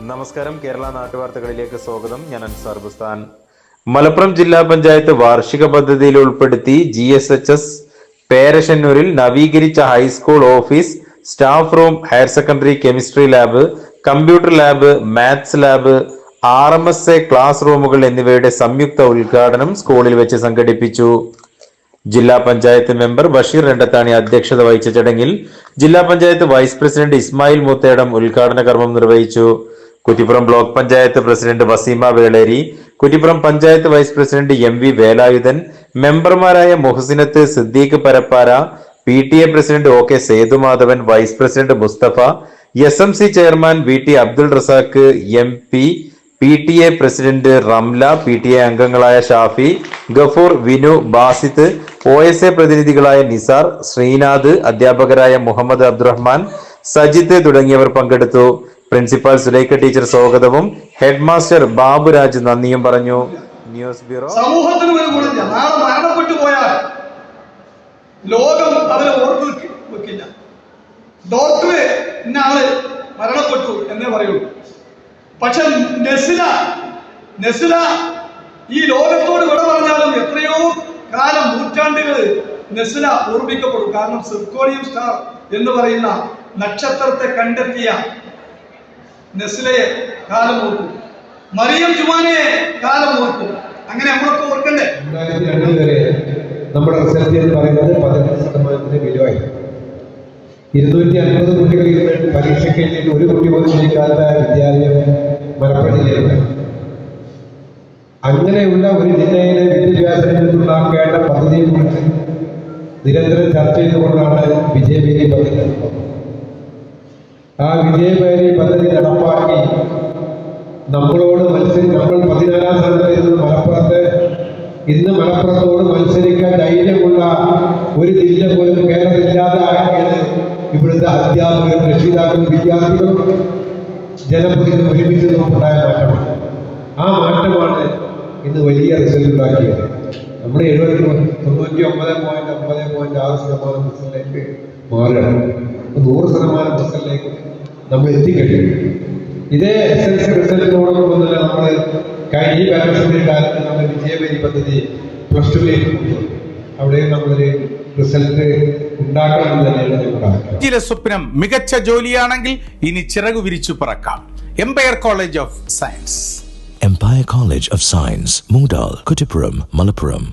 നമസ്കാരം. കേരള നാട്ടുവാർത്തകളിലേക്ക് സ്വാഗതം. ഞാൻ അൻസാർ ബുസ്താൻ. മലപ്പുറം ജില്ലാ പഞ്ചായത്ത് വാർഷിക പദ്ധതിയിൽ ഉൾപ്പെടുത്തി ജി എസ് എച്ച് എസ് പേരശന്നൂരിൽ നവീകരിച്ച high school office staff room higher secondary chemistry lab computer lab maths lab R M S A class റൂമുകൾ എന്നിവയുടെ സംയുക്ത ഉദ്ഘാടനം സ്കൂളിൽ വെച്ച് സംഘടിപ്പിച്ചു. ജില്ലാ പഞ്ചായത്ത് മെമ്പർ ബഷീർ രണ്ടത്താണി അധ്യക്ഷത വഹിച്ച ചടങ്ങിൽ ജില്ലാ പഞ്ചായത്ത് വൈസ് പ്രസിഡന്റ് ഇസ്മായിൽ മൂത്തേടം ഉദ്ഘാടന കർമ്മം നിർവഹിച്ചു. Kuttippuram block panchayat president Waseema Veleri Kuttippuram panchayat vice president M V Velayudhan മെമ്പർമാരായ Muhsinath Siddique Parappara P T A president O K Sethumadhavan vice president Mustafa S M C chairman V T Abdul Razak M P P T A president Ramla P T A അംഗങ്ങളായ Shafi Gafoor Vinu Basith O S A പ്രതിനിധികളായ Nisar Sreenath അധ്യാപകരായ മുഹമ്മദ് അബ്ദുറഹ്മാൻ സജിത്ത് തുടങ്ങിയവർ പങ്കെടുത്തു. Principal Surekha teacher സ്വാഗതവും. Head master Baburaj നന്ദിയും പറഞ്ഞു. News bureau. സമൂഹത്തിന് ഒരു ഗുണമില്ല. മരണപ്പെട്ടു പോയാൽ ലോകം അവരെ ഓർത്ത് വെക്കില്ല. ഡോക്ടർ ഇന്ന ആൾ മരണപ്പെട്ടു എന്നേ പറയുള്ളൂ. പക്ഷെ നെസില നെസില ഈ ലോകത്തോട് വിട പറഞ്ഞാലും എത്രയോ കാലം നൂറ്റാണ്ടുകൾ നെസില ഓർമ്മിക്കപ്പെടും. കാരണം സിർക്കോണിയം സ്റ്റാർ എന്ന് പറയുന്ന നക്ഷത്രത്തെ കണ്ടെത്തിയ നെസ്ലയെ കാലം ഓർക്കും. മറിയം ജുമാനയെ കാലം ഓർക്കും. അങ്ങനെ നമ്മളൊക്കെ ഓർക്കണ്ടേ? നമ്മുടെ റിസൾട്ട് എന്ന് പറയുന്നത് പതിനഞ്ച് ശതമാനത്തിന് വിലവായി ഇരുന്നൂറ്റി അൻപത് കുട്ടികളിൽ നിന്ന് പരീക്ഷയ്ക്ക് എഴുതിയിട്ട് ഒരു കുട്ടി പോലും ജയിക്കാത്ത വിദ്യാലയം മലപ്പുറം അങ്ങനെയുള്ള ഒരു ജില്ലയിലെ വിദ്യാഭ്യാസ രംഗത്തുണ്ടാക്കേണ്ട പദ്ധതിയെക്കുറിച്ച് നിരന്തരം ചർച്ച ചെയ്തുകൊണ്ടാണ് വിജയവേദി പദ്ധതി നടത്തുന്നത്. ആ വിജയപേരി പദ്ധതി നടപ്പാക്കി നമ്മളോട് മത്സരി നമ്മൾ പതിനാലാം സ്ഥാനത്ത് ഇരുന്ന മലപ്പുറത്ത് ഇന്ന് മലപ്പുറത്തോട് മത്സരിക്കാൻ ധൈര്യമുള്ള ഒരു ജില്ല പോലും കേരളത്തിലില്ലാതെ ആക്കിയത് ഇവിടുത്തെ അധ്യാപകരും രക്ഷിതാക്കളും വിദ്യാർത്ഥികളും ജനപ്രതിനിധികളും ഒരുമിച്ച് നമുക്കുണ്ടായ മാറ്റമാണ്. ആ മാറ്റമാണ് ഇന്ന് വലിയ റിസൾട്ട് ഉണ്ടാക്കിയത്. നമ്മൾ എഴുപത്തി തൊണ്ണൂറ്റി ഒമ്പത് പോയിന്റ് ഒമ്പത് പോയിന്റ് ആറ് ശതമാനം റിസൾട്ടിലേക്ക് മാറുകയാണ് നൂറ് ശതമാനം റിസൾട്ടിലേക്ക് നമ്മൾ എത്തിക്കഴിഞ്ഞു. ഇതേ എസ് എൽ സി റിസൾട്ടിനോടൊപ്പം കഴിഞ്ഞ ഈ പാരമ്പര്യ കാലത്ത് നമ്മൾ വിജയവേദി പദ്ധതി പ്ലസ് ടുവിലേക്ക് കൊണ്ടുവന്നു. അവിടെയും നമ്മളൊരു റിസൾട്ട് സ്വപ്നം മികച്ച ജോലിയാണെങ്കിൽ ഇനി ചിറകു വിരിച്ചു പറക്കാം. Empire college of science Empire College of Science, Moondal, Kuttipuram, Malappuram.